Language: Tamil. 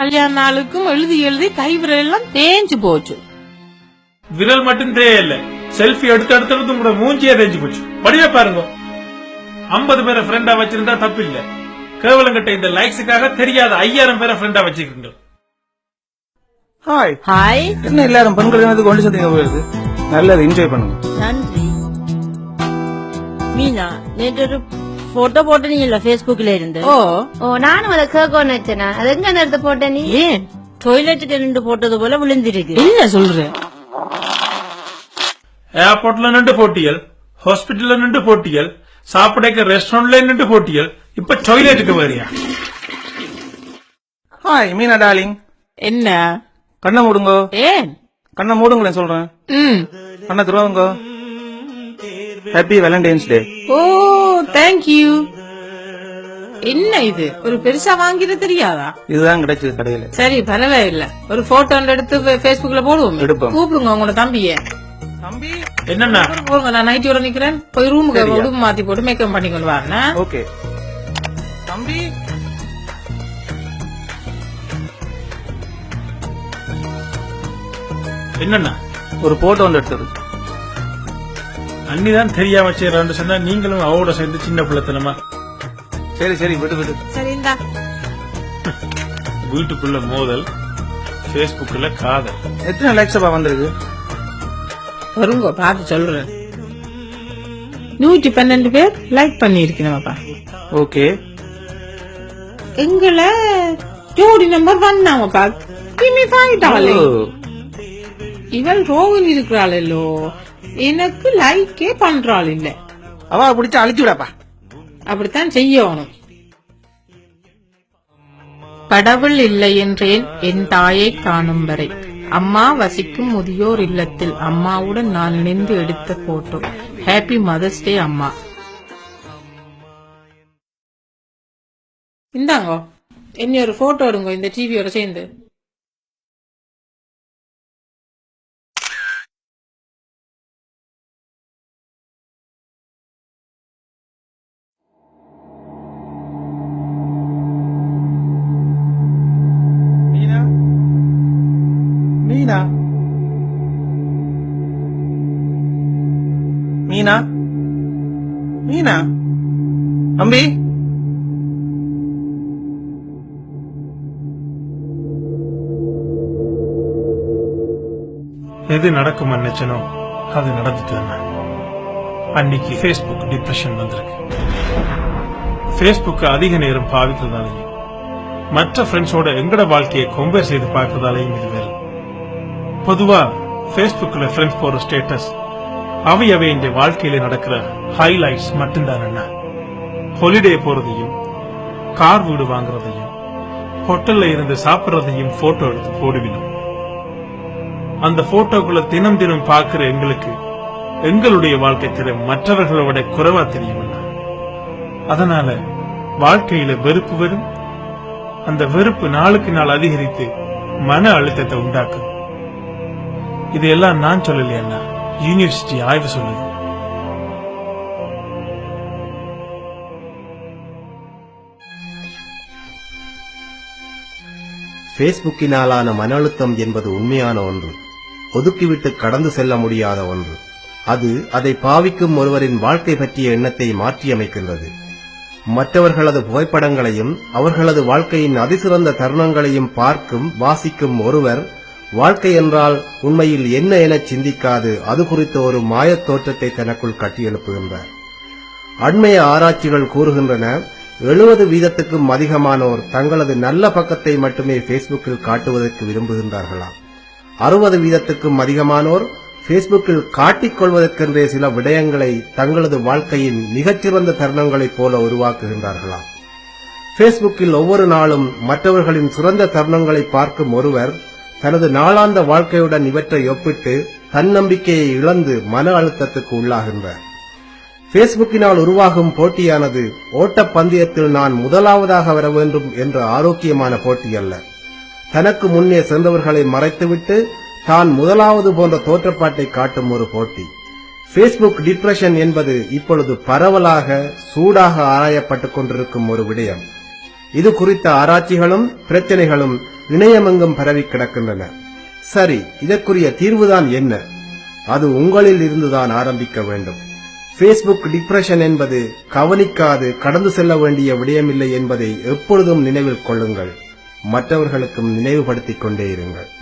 கல்யாண நாளுக்கும் எழுதி எழுதி கை விரல் எல்லாம் தேஞ்சு போச்சு. விரல் மட்டும் தேவையில்ல செல்ஃபி எடுத்து எடுத்து உங்களோட மூஞ்சியே தேஞ்சு போச்சு. படியா பாருங்க. ஐம்பது பேரை ஃப்ரெண்டா வச்சிருந்தா தப்பு இல்ல கேவலம் கிட்ட இந்த லைக்ஸுக்காக தெரியாத ஐயாயிரம் பேரை ஃப்ரெண்டா வச்சிருக்கீங்க ஹாய் ஹாய் என்ன எல்லாரும் பெண்கள் தினத்துக்கு கொண்டு சேர்த்தீங்க போயிருது நல்லது என்ஜாய் பண்ணுங்க. நன்றி. மீனா நேற்று ஒரு போட்டோ போட்டீங்கல்ல பேஸ்புக்ல இருந்து? ஓ. ஓ நானும் அதை கேட்கணும்னு வச்சேனா அது எங்க அந்த இடத்த போட்ட நீ? ஏன்? டொய்லெட்டுக்கு நின்று போட்டது போல விழுந்திருக்கு. என்ன சொல்ற? ஏர்போர்ட்ல நின்று போட்டியல் ஹாஸ்பிட்டல்ல நின்று போட்டியல் சாப்பிடக்க ரெஸ்டாரண்ட்ல நின்று போட்டியல் இப்ப டாய்லெட்டுக்கு வரியா? ஹாய் மீனா டார்லிங் என்ன? கண்ணை மூடுங்க. ஏன்? கண்ணை மூடுங்களேன் சொல்றேன். ம். கண்ணை துருவாங்க happy valentine's day oh thank you என்ன இது? ஒரு பெருசா வாங்கிட தெரியாதா? இதுதான் கிடைச்சது கடையில. சரி பரவாயில்ல. ஒரு போட்டோ எடுத்து பேஸ்புக்ல போடுவோம். எடுப்போம். கூப்பிடுங்க உங்களோட தம்பிய. தம்பி? என்னன்னா போடுங்க நான் நைட்டியோட நிக்கிறேன். போய் ரூமுக்கு உடுப்பு மாத்தி போட்டு மேக்கப் பண்ணி கொண்டு வரேன் ஓகே. தம்பி? என்னன்னா ஒரு போட்டோ ஒன்று எடுத்தது அன்னிதான் தெரியாம செய்யறான்னு சொன்னா நீங்களும் அவரோட சேர்ந்து சின்ன பிள்ளைத்தனமா? சரி சரி விடு விடு. சரி இந்தா. வீட்டுக்குள்ள மோதல் பேஸ்புக்ல காதல். எத்தனை லைக்ஸ் அப்பா வந்திருக்கு? வருங்க பார்த்து சொல்றேன். நூற்றி பன்னெண்டு பேர் லைக் பண்ணி இருக்கணும்ப்பா ஓகே. எங்களை ஜோடி நம்பர் பண்ணாமப்பா கிமி பாயிட்டாளே இவள் ரோகிணி இருக்கிறாளோ எனக்கு லைக்கே பண்றாள் இல்ல. அவ பிடிச்ச அழிச்சு விடாப்பா. அப்படித்தான் செய்யணும். கடவுள் இல்லை என்றேன் என் தாயை காணும் வரை. அம்மா வசிக்கும் முதியோர் இல்லத்தில் அம்மாவுடன் நான் இணைந்து எடுத்த போட்டோ ஹாப்பி மதர்ஸ் டே அம்மா. இந்தாங்க என்ன ஒரு போட்டோ எடுங்க இந்த டிவியோட சேர்ந்து. மீனா? மீனா? அம்பி? எது நடக்கும் நினைச்சனோ அது நடந்துட்டு அன்னைக்கு ஃபேஸ்புக் டிப்ரெஷன் வந்திருக்கு. ஃபேஸ்புக் அதிக நேரம் பாவிக்கிறதாலையும் மற்ற ஃப்ரெண்ட்ஸோட எங்கட வாழ்க்கையை கம்பேர் செய்து பார்க்கறதாலையும் இது வேறு. பொதுவா ஃபேஸ்புக்கில் ஃப்ரெண்ட்ஸ் போற ஸ்டேட்டஸ் அவை அவை இந்த வாழ்க்கையில நடக்கிற ஹைலைட்ஸ் மட்டும்தான் என்ன? ஹொலிடே போறதையும் கார் வீடு வாங்குறதையும் ஹோட்டல்ல இருந்து சாப்பிடுறதையும் போட்டோ எடுத்து போடுவினோம். அந்த போட்டோக்குள்ள தினம் தினம் பார்க்கிற எங்களுக்கு எங்களுடைய வாழ்க்கை திறம் மற்றவர்களோட குறைவா தெரியுமில்ல அதனால வாழ்க்கையில வெறுப்பு வரும். அந்த வெறுப்பு நாளுக்கு நாள் அதிகரித்து மன அழுத்தத்தை உண்டாக்கும். இதெல்லாம் நான் சொல்லலையா யூனிவர்சிட்டி ஆய்வு சொல்லுது ஃபேஸ்புக்கினாலான மன அழுத்தம் என்பது உண்மையான ஒன்று. ஒதுக்கிவிட்டு கடந்து செல்ல முடியாத ஒன்று. அது அதை பாவிக்கும் ஒருவரின் வாழ்க்கை பற்றிய எண்ணத்தை மாற்றியமைக்கின்றது. மற்றவர்களது புகைப்படங்களையும் அவர்களது வாழ்க்கையின் அதிசிறந்த தருணங்களையும் பார்க்கும் வாசிக்கும் ஒருவர் வாழ்க்கை என்றால் உண்மையில் என்ன எனச் சிந்திக்காது அது குறித்த ஒரு மாயத் தோற்றத்தை தனக்குள் கட்டியெழுப்புகின்றார் அண்மைய ஆராய்ச்சிகள் கூறுகின்றன எழுபது வீதத்துக்கும் அதிகமானோர் தங்களது நல்ல பக்கத்தை மட்டுமே ஃபேஸ்புக்கில் காட்டுவதற்கு விரும்புகின்றார்களாம் அறுபது வீதத்துக்கும் அதிகமானோர் ஃபேஸ்புக்கில் காட்டிக் கொள்வதற்கென்றே சில விடயங்களை தங்களது வாழ்க்கையின் மிகச்சிறந்த தருணங்களைப் போல உருவாக்குகின்றார்களாம் ஃபேஸ்புக்கில் ஒவ்வொரு நாளும் மற்றவர்களின் சிறந்த தருணங்களை பார்க்கும் ஒருவர் தனது நாளாந்த வாழ்க்கையுடன் இவற்றை ஒப்பிட்டு தன்னம்பிக்கையை இழந்து மன அழுத்தத்துக்கு உள்ளாகின்றார். பேஸ்புக்கினால் உருவாகும் போட்டியானது ஓட்டப் பந்தயத்தில் நான் முதலாவதாக வர வேண்டும் என்ற ஆரோக்கியமான போட்டி அல்ல. தனக்கு முன்னே சென்றவர்களை மறைத்துவிட்டு தான் முதலாவது போன்ற தோற்றப்பாட்டை காட்டும் ஒரு போட்டி. ஃபேஸ்புக் டிப்ரெஷன் என்பது இப்பொழுது பரவலாக சூடாக ஆராயப்பட்டுக் கொண்டிருக்கும் ஒரு விடயம். இது குறித்த ஆராய்ச்சிகளும் பிரச்சனைகளும் இணையமெங்கும் பரவி கிடக்கின்றன. சரி இதற்குரிய தீர்வுதான் என்ன? அது உங்களில் இருந்துதான் ஆரம்பிக்க வேண்டும். ஃபேஸ்புக் டிப்ரெஷன் என்பது கவனிக்காது கடந்து செல்ல வேண்டிய விடயமில்லை என்பதை எப்பொழுதும் நினைவில் கொள்ளுங்கள். மற்றவர்களுக்கும் நினைவுபடுத்திக் கொண்டே இருங்கள்.